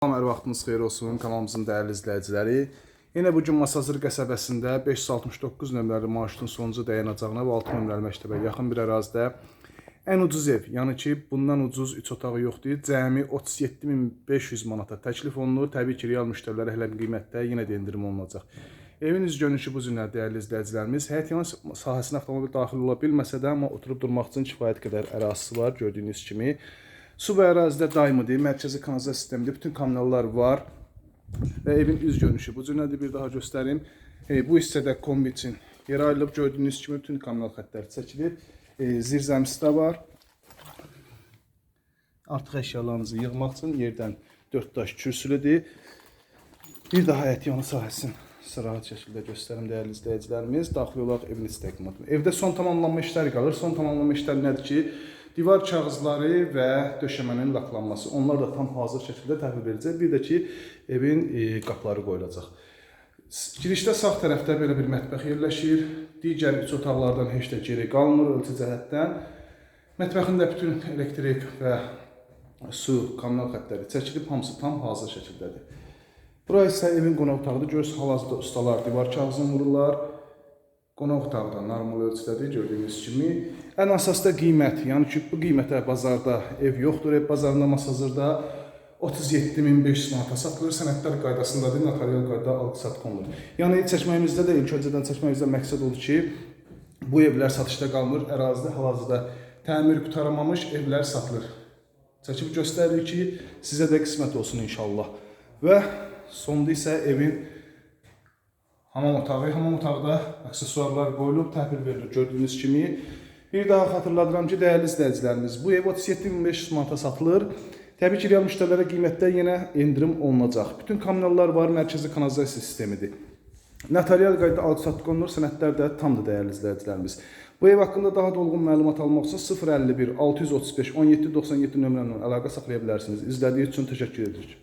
Salam, hər vaxtınız xeyir olsun kanalımızın dəyərli izləyiciləri. Yenə bu gün Masazır qəsəbəsində 569 nömrəli marşrutun sonuncu dayanacağına və 6 nömrəli məktəbə yaxın bir ərazidə ən ucuz ev, yəni ki, bundan ucuz 3 otağı yoxdur. Cəmi 37500 manata təklif olunur. Təbii ki, real müştərilərə hələ qiymətdə yenə də endirim olunacaq. Evin üz görünüşü bu cürlə dəyərli izləyicilərimiz. Həyət yanı sahəsinə avtomobil daxil ola bilməsə də, amma oturub durmaq üçün kifayət qədər ərazisi var, gördüyünüz kimi. Su və ərazidə daimidir, mərkəzi kanalizasiya sistemidir, bütün kanallar var və evin üz görünüşü. Bu cürlədir bir daha göstərim. E, bu hissədə kombi üçün yer ayrılıb gördüyünüz kimi bütün kanal xəttləri çəkilir. E, zirzəmisi də var. Artıq əşyalarınızı yığmaq üçün yerdən 4 daş kürsülüdür. Bir daha həyət yanı sahəsini sırahat şəkildə göstərim dəyərli izləyicilərimiz. Daxil olaraq evin istiqamətini. Evdə son tamamlanma işləri qalır. Son tamamlanma işləri nədir ki, divar kağızları və döşəmənin laklanması. Onlar da tam hazır şəkildə təhvil ediləcək. Bir də ki, evin e, qapıları qoyulacaq. Girişdə sağ tərəfdə belə bir mətbəx yerləşir. Digər üç otaqlardan heç də geri qalmır ölçü cəhətdən. Mətbəxin də bütün elektrik və su, kommunal xəttləri çəkilib, hamısı tam hazır şəkildədir. Bura isə evin qonaq otağıdır. Görürsünüz, hal-hazırda ustalar divar kağızını vururlar. Qonaq otağı da normal ölçüdədir, gördüyünüz kimi. Ən əsas da qiymət. Yəni ki, bu qiymətə bazarda ev yoxdur. Ev bazarında masazırda 37500 manata satılır. Sənədlər qaydasındadır, notarial qaydada alqı-satqı olunur. Yəni çəkməyimizdə də ilk öncədən çəkməyimizdə məqsəd odur ki, bu evlər satışda qalmır. Ərazidə hal-hazırda təmir qutarılmamış evlər satılır. Çəkib göstərir ki, sizə də qismət olsun inşallah. Və sonda isə evin hamam otağı, hamam otaqda aksesuarlar qoyulub, təhvil verilir gördüyünüz kimi. Bir daha xatırladıram ki, dəyərli izləyicilərimiz, bu ev 37500 manata satılır. Təbii ki, real müştərilərə qiymətdə yenə endirim olunacaq. Bütün kommunallar var, mərkəzi kanalizasiya sistemidir. Notarial qaydada alqı-satqı olunur, sənədlər də tamdır dəyərli izləyicilərimiz. Bu ev haqqında daha dolğun məlumat almaq üçün 051 635 1797 nömrə ilə əlaqə saxlaya bilərsiniz. İzlədiyiniz üçün təşəkkür edirik.